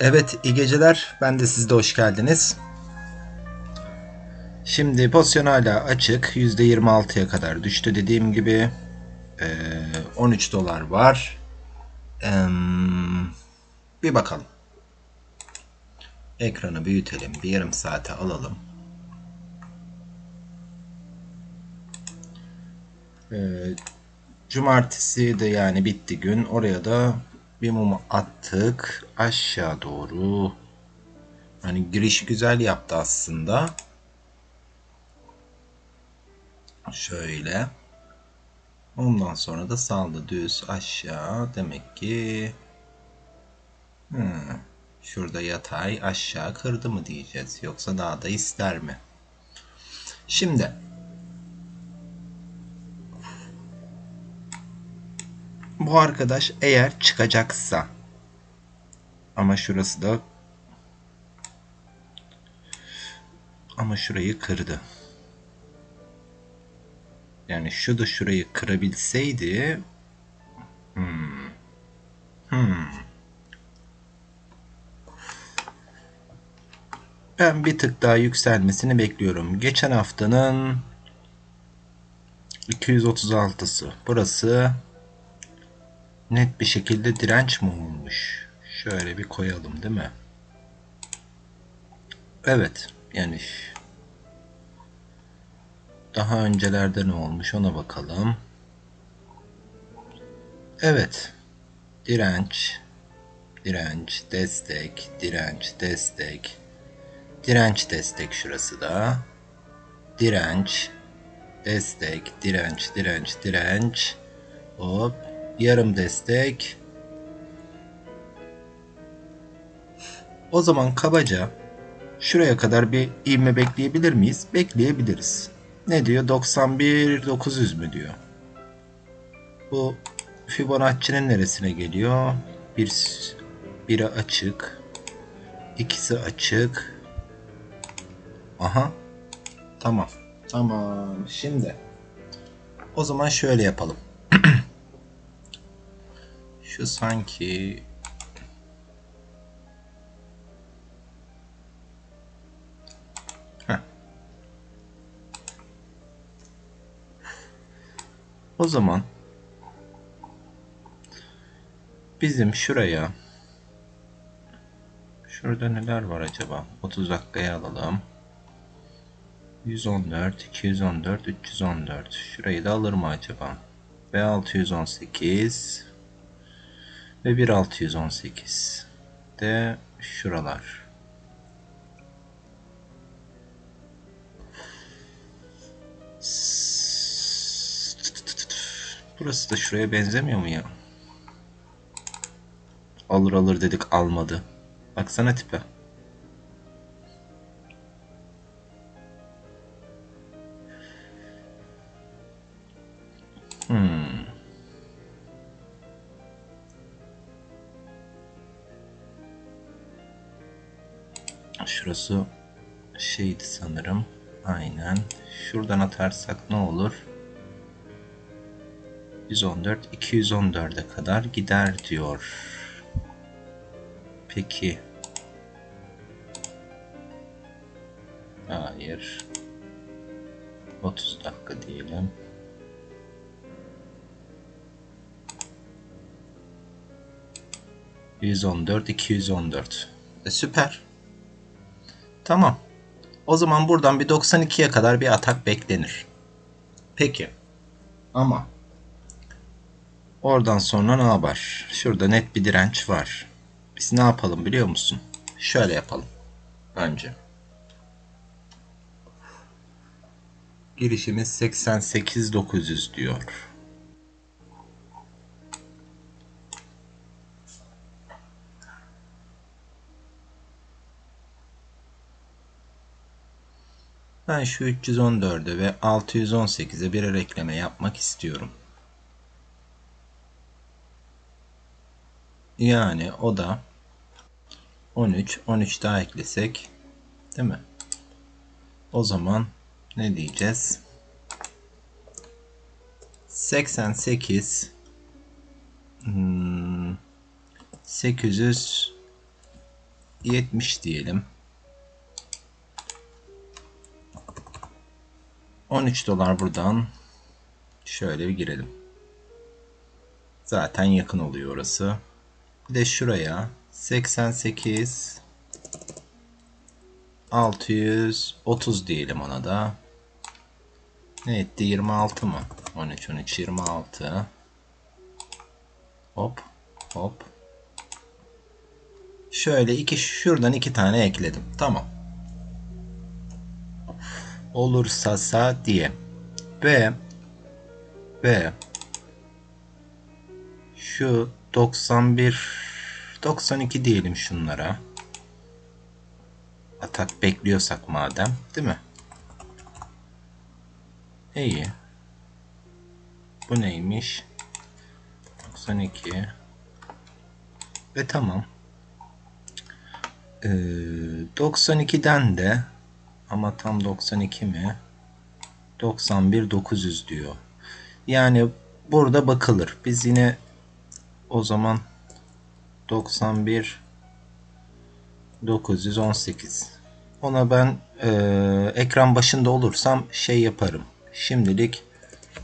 Evet, iyi geceler. Ben de siz de hoş geldiniz. Şimdi pozisyon hala açık. %26'ya kadar düştü dediğim gibi. Ee, 13 dolar var. Ee, bir bakalım. Ekranı büyütelim. Bir yarım saate alalım. Ee, cumartesi de yani bitti gün. Oraya da bir mum attık. Aşağı doğru. Hani giriş güzel yaptı aslında. Şöyle. Ondan sonra da saldı düz aşağı. Demek ki hmm, şurada yatay aşağı kırdı mı diyeceğiz. Yoksa daha da ister mi? Şimdi bu arkadaş eğer çıkacaksa ama şurası da ama şurayı kırdı. Yani şu da şurayı kırabilseydi hmm. Hmm. Ben bir tık daha yükselmesini bekliyorum. Geçen haftanın 236'sı. Burası net bir şekilde direnç mi olmuş? Şöyle bir koyalım değil mi? Evet. Yani daha öncelerde ne olmuş ona bakalım. Evet. Direnç, direnç, destek, direnç, destek, direnç, destek şurası da. Direnç, destek, direnç, direnç, direnç. Hop. Yarım destek. O zaman kabaca şuraya kadar bir ivme bekleyebilir miyiz? Bekleyebiliriz. Ne diyor? 91 900 mü diyor. Bu Fibonacci'nin neresine geliyor? Bir biri açık. ikisi açık. Aha. Tamam. Tamam. Şimdi o zaman şöyle yapalım. Şu sanki Heh. O zaman bizim şuraya şurada neler var acaba? 30 dakikaya alalım. 114, 214, 314. Şurayı da alır mı acaba? Ve 618 ve 1618 de şuralar. Burası da şuraya benzemiyor mu ya? Alır alır dedik almadı. Baksana tipe. Şurası şeydi sanırım. Aynen. Şuradan atarsak ne olur? 114 214'e kadar gider diyor. Peki. Hayır. 30 dakika diyelim. ...114, 214. E, süper. Tamam. O zaman buradan bir 92'ye kadar bir atak beklenir. Peki. Ama oradan sonra ne yapar? Şurada net bir direnç var. Biz ne yapalım biliyor musun? Şöyle yapalım. Önce. Girişimiz 88.900 diyor. Ben şu 314'e ve 618'e birer ekleme yapmak istiyorum. Yani o da 13, 13 daha eklesek değil mi? O zaman ne diyeceğiz? 88 hmm, 800 70 diyelim. 13 dolar buradan şöyle bir girelim. Zaten yakın oluyor orası. Bir de şuraya 88 630 diyelim ona da. Ne etti? 26 mı? 13 13 26. Hop hop. Şöyle iki şuradan iki tane ekledim. Tamam. Olursa sa diye. Ve ve şu 91 92 diyelim şunlara. Atak bekliyorsak madem, değil mi? İyi. Bu neymiş? 92. Ve tamam. Ee, 92'den de ama tam 92 mi? 91 900 diyor. Yani burada bakılır. Biz yine o zaman 91 918 ona ben e, ekran başında olursam şey yaparım. Şimdilik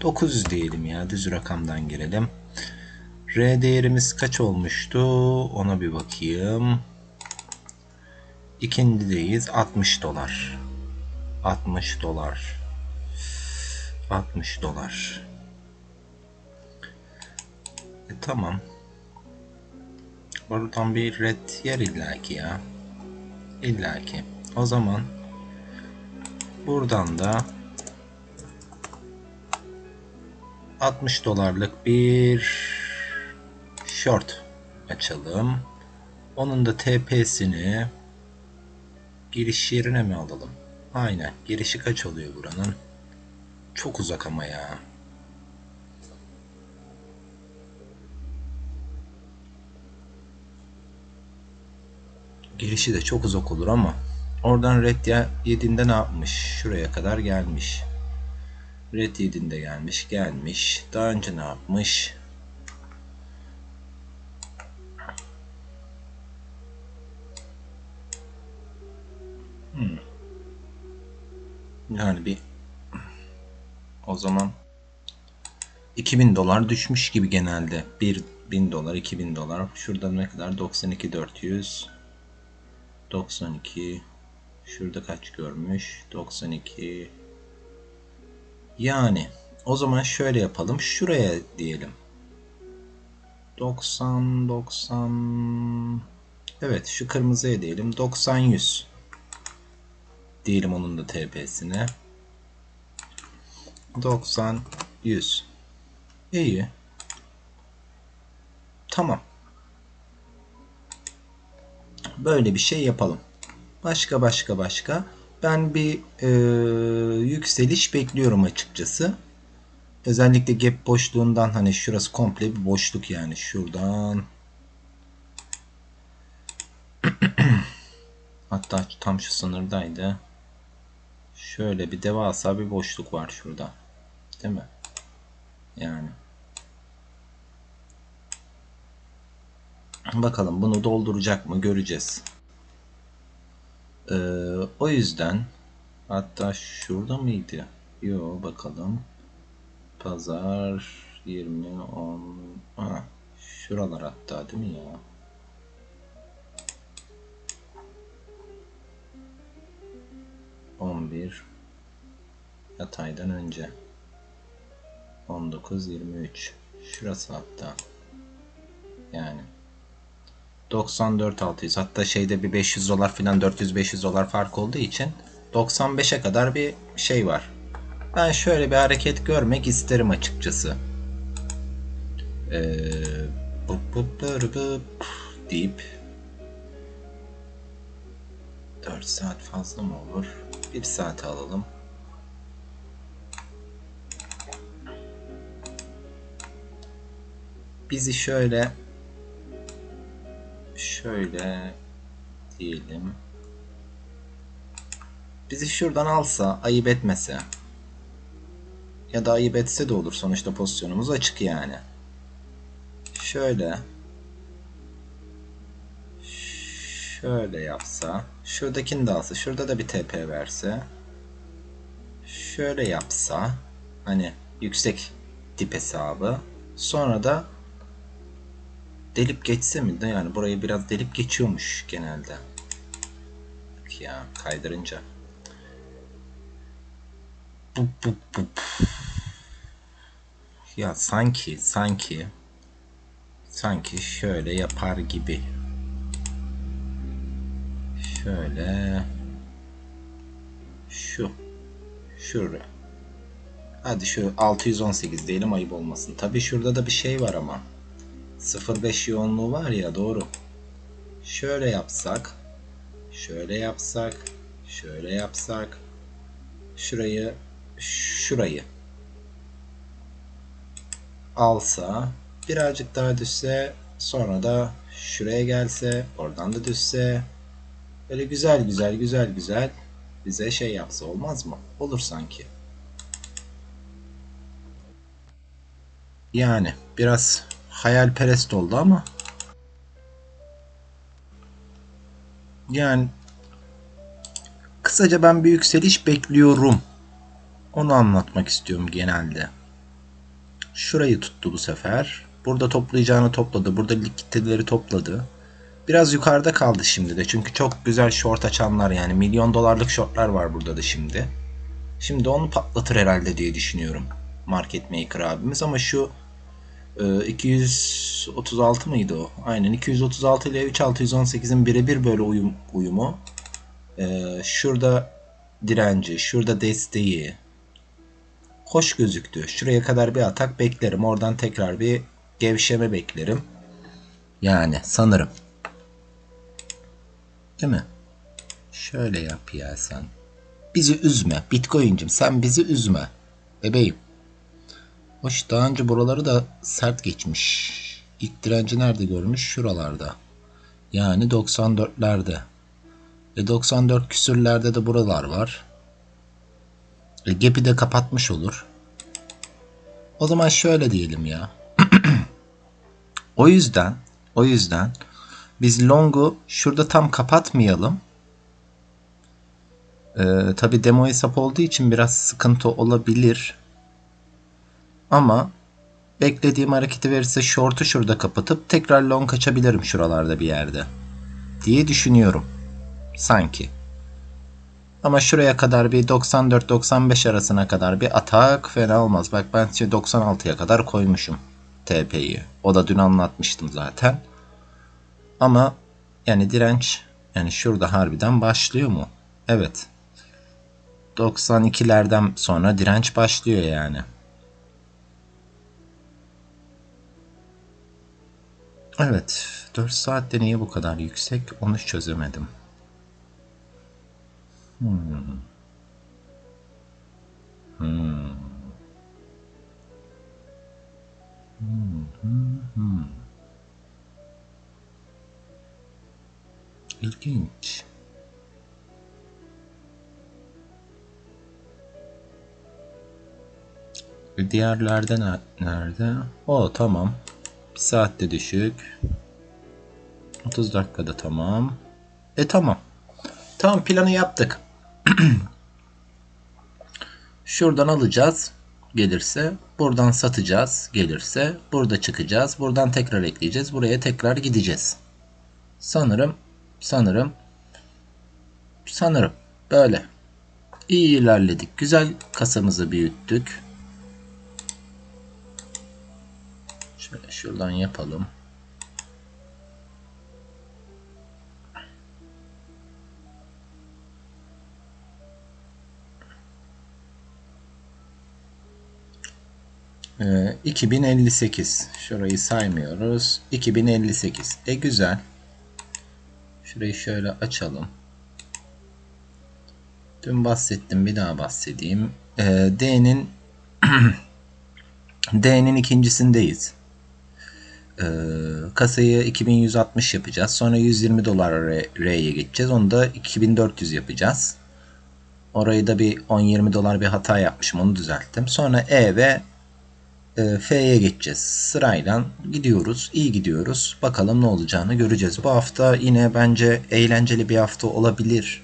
900 diyelim ya düz rakamdan girelim. R değerimiz kaç olmuştu? Ona bir bakayım. İkindideyiz. 60 dolar. 60 dolar. 60 dolar. E, tamam. Buradan bir red yer illaki ya. İllaki. O zaman buradan da 60 dolarlık bir short açalım. Onun da TP'sini giriş yerine mi alalım? Aynen. Girişi kaç oluyor buranın? Çok uzak ama ya. Girişi de çok uzak olur ama oradan red 7'inde ne yapmış? Şuraya kadar gelmiş. Red 7'inde gelmiş, gelmiş. Daha önce ne yapmış? Yani bir o zaman 2000 dolar düşmüş gibi genelde. 1000 dolar, 2000 dolar. Şurada ne kadar? 92 400 92 Şurada kaç görmüş? 92 Yani o zaman şöyle yapalım. Şuraya diyelim. 90 90 Evet şu kırmızıya diyelim. 90 100 diyelim onun da TP'sine. 90 100 İyi. Tamam. Böyle bir şey yapalım. Başka başka başka. Ben bir e, yükseliş bekliyorum açıkçası. Özellikle gap boşluğundan hani şurası komple bir boşluk yani şuradan. Hatta tam şu sınırdaydı. Şöyle bir devasa bir boşluk var şurada. Değil mi? Yani. Bakalım bunu dolduracak mı göreceğiz. Ee, o yüzden hatta şurada mıydı? Yo bakalım. Pazar 20 10 ha, şuralar hatta değil mi ya? On bir yataydan önce 19 23 şurası hatta yani 94 600 hatta şeyde bir 500 dolar falan 400 500 dolar fark olduğu için 95'e kadar bir şey var. Ben şöyle bir hareket görmek isterim açıkçası. Ee, bup bup bup deyip 4 saat fazla mı olur? 1 saat alalım. Bizi şöyle şöyle diyelim. Bizi şuradan alsa, ayıp etmese ya da ayıp etse de olur. Sonuçta pozisyonumuz açık yani. Şöyle şöyle yapsa, şuradakini de alsa, şurada da bir TP verse, şöyle yapsa, hani yüksek dip hesabı, sonra da delip geçse mi yani burayı biraz delip geçiyormuş genelde. Ya kaydırınca. Bup bup bup. Ya sanki sanki sanki şöyle yapar gibi. Şöyle şu şuraya. Hadi şu 618 diyelim ayıp olmasın. Tabi şurada da bir şey var ama. 0.5 yoğunluğu var ya doğru. Şöyle yapsak. Şöyle yapsak. Şöyle yapsak. Şurayı şurayı alsa birazcık daha düşse sonra da şuraya gelse oradan da düşse böyle güzel güzel güzel güzel bize şey yapsa olmaz mı? Olur sanki. Yani biraz hayalperest oldu ama yani kısaca ben bir yükseliş bekliyorum. Onu anlatmak istiyorum genelde. Şurayı tuttu bu sefer. Burada toplayacağını topladı. Burada likiditeleri topladı. Biraz yukarıda kaldı şimdi de. Çünkü çok güzel short açanlar yani milyon dolarlık shortlar var burada da şimdi. Şimdi onu patlatır herhalde diye düşünüyorum. Market Maker abimiz ama şu 236 e, mıydı o? Aynen 236 ile 3618'in birebir böyle uyum, uyumu. Ee, şurada direnci, şurada desteği. Hoş gözüktü. Şuraya kadar bir atak beklerim. Oradan tekrar bir gevşeme beklerim. Yani sanırım. Değil mi? Şöyle yap ya sen. Bizi üzme. Bitcoin'cim sen bizi üzme. Bebeğim. Hoş daha önce buraları da sert geçmiş. İlk direnci nerede görmüş? Şuralarda. Yani 94'lerde. E 94 küsürlerde de buralar var. E gap'i de kapatmış olur. O zaman şöyle diyelim ya. o yüzden o yüzden biz long'u şurada tam kapatmayalım. Ee, Tabi demo hesap olduğu için biraz sıkıntı olabilir. Ama beklediğim hareketi verirse short'u şurada kapatıp tekrar long açabilirim şuralarda bir yerde. Diye düşünüyorum. Sanki. Ama şuraya kadar bir 94-95 arasına kadar bir atak fena olmaz. Bak ben 96'ya kadar koymuşum TP'yi. O da dün anlatmıştım zaten. Ama yani direnç yani şurada harbiden başlıyor mu? Evet. 92'lerden sonra direnç başlıyor yani. Evet. 4 saatte niye bu kadar yüksek onu çözemedim. Hmm. Hmm. Hmm. Hmm. İlginç. Diğerlerde nerede? O tamam. Bir saatte düşük. 30 dakikada tamam. E tamam. Tamam planı yaptık. Şuradan alacağız gelirse. Buradan satacağız gelirse. Burada çıkacağız. Buradan tekrar ekleyeceğiz. Buraya tekrar gideceğiz. Sanırım sanırım sanırım böyle. İyi ilerledik. Güzel kasamızı büyüttük. Şöyle şuradan yapalım. Ee, 2058. Şurayı saymıyoruz. 2058. E güzel. Şurayı şöyle açalım. Dün bahsettim bir daha bahsedeyim. Ee, D'nin D'nin ikincisindeyiz. Ee, kasayı 2160 yapacağız. Sonra 120 dolar R'ye geçeceğiz. Onu da 2400 yapacağız. Orayı da bir 10-20 dolar bir hata yapmışım. Onu düzelttim. Sonra E ve e, F'ye geçeceğiz. Sırayla gidiyoruz. iyi gidiyoruz. Bakalım ne olacağını göreceğiz. Bu hafta yine bence eğlenceli bir hafta olabilir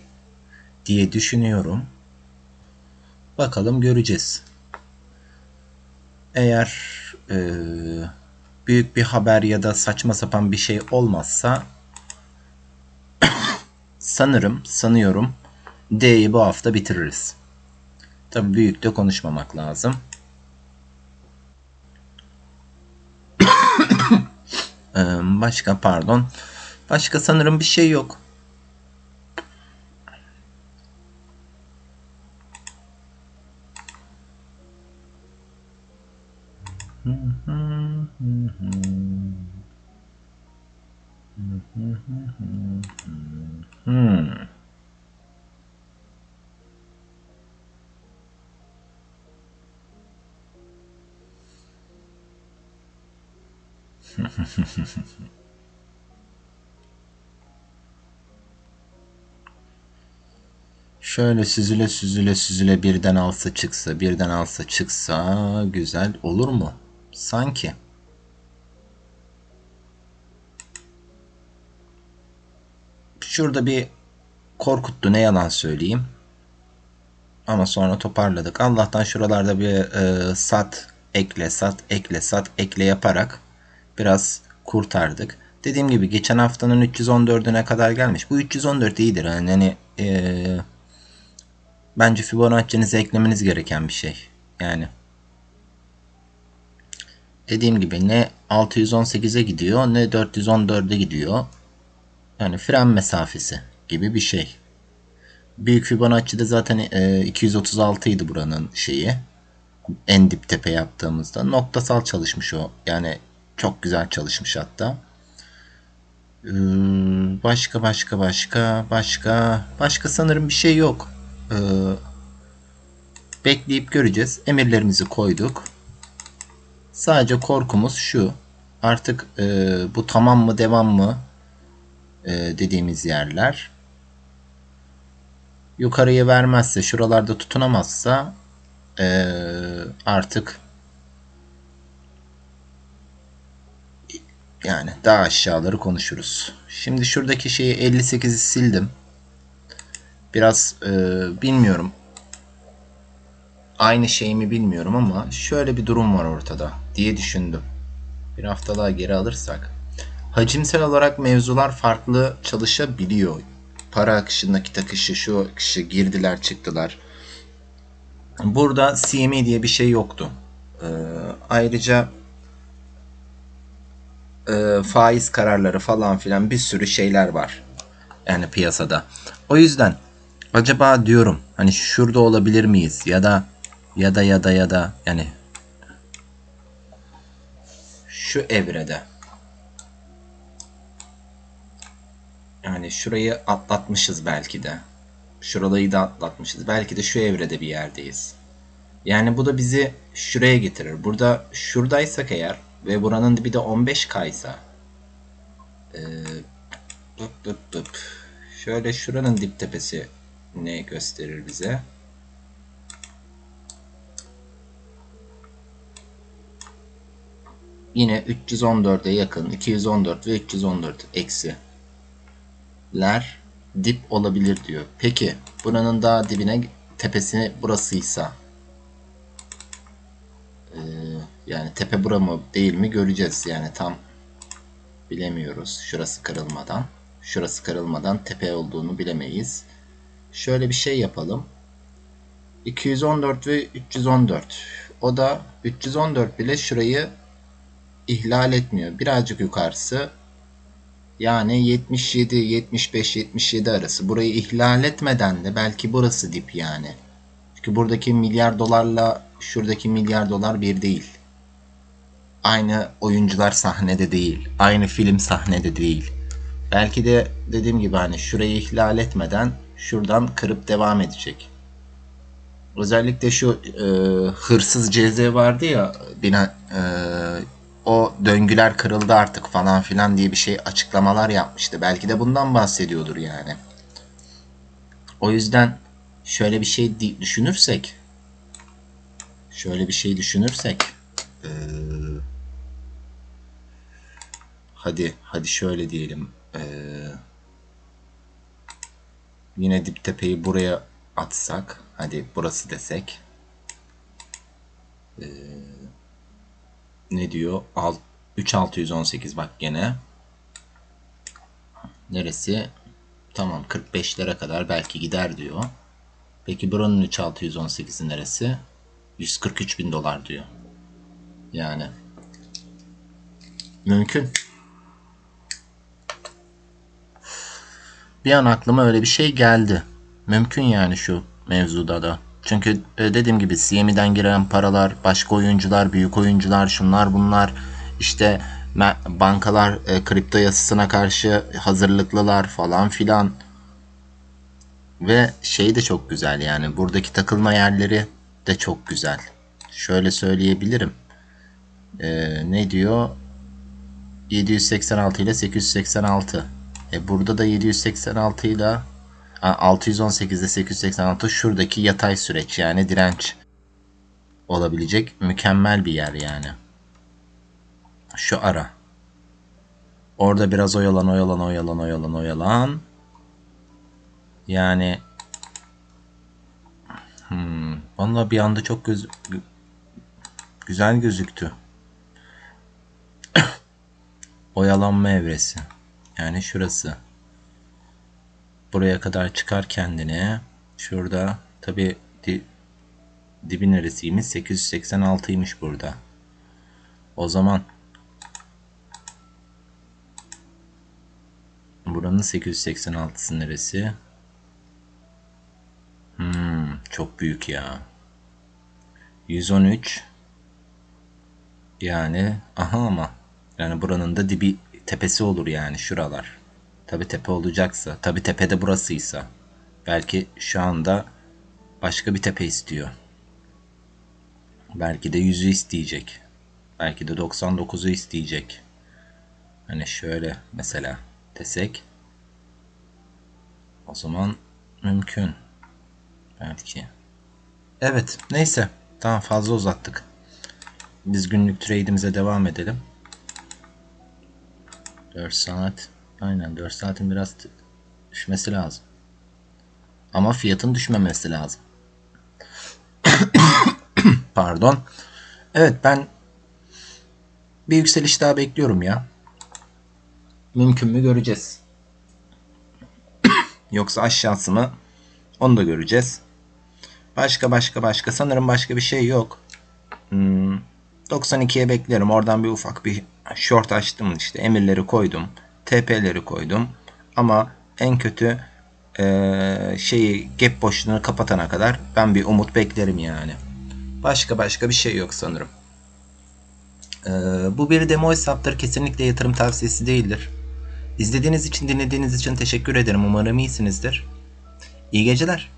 diye düşünüyorum. Bakalım göreceğiz. Eğer e, büyük bir haber ya da saçma sapan bir şey olmazsa sanırım, sanıyorum D'yi bu hafta bitiririz. Tabii büyük de konuşmamak lazım. Ee, Başka pardon. Başka sanırım bir şey yok. Hmm. Şöyle süzüle süzüle süzüle birden alsa çıksa, birden alsa çıksa güzel olur mu? Sanki. Şurada bir korkuttu ne yalan söyleyeyim. Ama sonra toparladık. Allah'tan şuralarda bir e, sat, ekle, sat, ekle, sat, ekle yaparak biraz kurtardık. Dediğim gibi geçen haftanın 314'üne kadar gelmiş. Bu 314 iyidir. Yani hani e, bence Fibonacci'nize eklemeniz gereken bir şey. Yani dediğim gibi ne 618'e gidiyor ne 414'e gidiyor. Yani fren mesafesi gibi bir şey. Büyük Fibonacci'de zaten e, 236 idi buranın şeyi. En dip tepe yaptığımızda. Noktasal çalışmış o. Yani çok güzel çalışmış hatta. Ee, başka başka başka başka başka sanırım bir şey yok. Ee, bekleyip göreceğiz. Emirlerimizi koyduk. Sadece korkumuz şu. Artık e, bu tamam mı devam mı e, dediğimiz yerler. Yukarıya vermezse, şuralarda tutunamazsa e, artık yani daha aşağıları konuşuruz. Şimdi şuradaki şeyi 58'i sildim. Biraz e, bilmiyorum. Aynı şey mi bilmiyorum ama şöyle bir durum var ortada diye düşündüm. Bir haftalığa geri alırsak. Hacimsel olarak mevzular farklı çalışabiliyor. Para akışındaki takışı, şu akışı, girdiler çıktılar. Burada CME diye bir şey yoktu. Ee, ayrıca e, faiz kararları falan filan bir sürü şeyler var. Yani piyasada. O yüzden acaba diyorum hani şurada olabilir miyiz ya da ya da ya da ya da yani şu evrede yani şurayı atlatmışız belki de. Şuralayı da atlatmışız. Belki de şu evrede bir yerdeyiz. Yani bu da bizi şuraya getirir. Burada şuradaysak eğer ve buranın dibi de 15 kaysa ee, dıp dıp. Şöyle şuranın dip tepesi ne gösterir bize? Yine 314'e yakın 214 ve 314 eksi ler dip olabilir diyor. Peki buranın daha dibine tepesi burasıysa ee, yani tepe bura mı değil mi göreceğiz. Yani tam bilemiyoruz şurası kırılmadan. Şurası kırılmadan tepe olduğunu bilemeyiz. Şöyle bir şey yapalım. 214 ve 314 o da 314 bile şurayı ihlal etmiyor. Birazcık yukarısı. Yani 77 75 77 arası. Burayı ihlal etmeden de belki burası dip yani. Çünkü buradaki milyar dolarla şuradaki milyar dolar bir değil aynı oyuncular sahnede değil. Aynı film sahnede değil. Belki de dediğim gibi hani şurayı ihlal etmeden şuradan kırıp devam edecek. Özellikle şu e, hırsız CZ vardı ya bina, e, o döngüler kırıldı artık falan filan diye bir şey açıklamalar yapmıştı. Belki de bundan bahsediyordur yani. O yüzden şöyle bir şey düşünürsek şöyle bir şey düşünürsek Ee, hadi hadi şöyle diyelim. Ee, yine dip tepeyi buraya atsak. Hadi burası desek. Ee, ne diyor? Alt, 3618 bak gene. Neresi? Tamam 45'lere kadar belki gider diyor. Peki buranın 3618'i neresi? 143 bin dolar diyor. Yani mümkün. Bir an aklıma öyle bir şey geldi. Mümkün yani şu mevzuda da. Çünkü e, dediğim gibi CME'den giren paralar, başka oyuncular, büyük oyuncular, şunlar bunlar, işte bankalar e, kripto yasasına karşı hazırlıklılar falan filan. Ve şey de çok güzel yani buradaki takılma yerleri de çok güzel. Şöyle söyleyebilirim. Ee, ne diyor? 786 ile 886. E burada da 786 ile 618 ile 886 şuradaki yatay süreç yani direnç olabilecek mükemmel bir yer yani. Şu ara. Orada biraz oyalan oyalan oyalan oyalan oyalan. Yani hmm, vallahi bir anda çok göz, gü- güzel gözüktü. Oyalanma evresi. Yani şurası. Buraya kadar çıkar kendine. Şurada tabi di, dibi neresiymiş? 886'ymış burada. O zaman buranın 886'sı neresi? Hmm, çok büyük ya. 113 yani aha ama yani buranın da dibi tepesi olur yani şuralar. Tabi tepe olacaksa, tabi tepede burasıysa. Belki şu anda başka bir tepe istiyor. Belki de 100'ü isteyecek. Belki de 99'u isteyecek. Hani şöyle mesela desek. O zaman mümkün. Belki. Evet neyse. Tamam fazla uzattık. Biz günlük trade'imize devam edelim. 4 saat. Aynen 4 saatin biraz düşmesi lazım. Ama fiyatın düşmemesi lazım. Pardon. Evet ben bir yükseliş daha bekliyorum ya. Mümkün mü göreceğiz. Yoksa aşağısı mı? Onu da göreceğiz. Başka başka başka sanırım başka bir şey yok. Hmm, 92'ye beklerim. Oradan bir ufak bir short açtım işte. Emirleri koydum. TP'leri koydum. Ama en kötü eee, şeyi gap boşluğunu kapatana kadar ben bir umut beklerim yani. Başka başka bir şey yok sanırım. Eee, bu bir demo hesaptır. Kesinlikle yatırım tavsiyesi değildir. İzlediğiniz için, dinlediğiniz için teşekkür ederim. Umarım iyisinizdir. İyi geceler.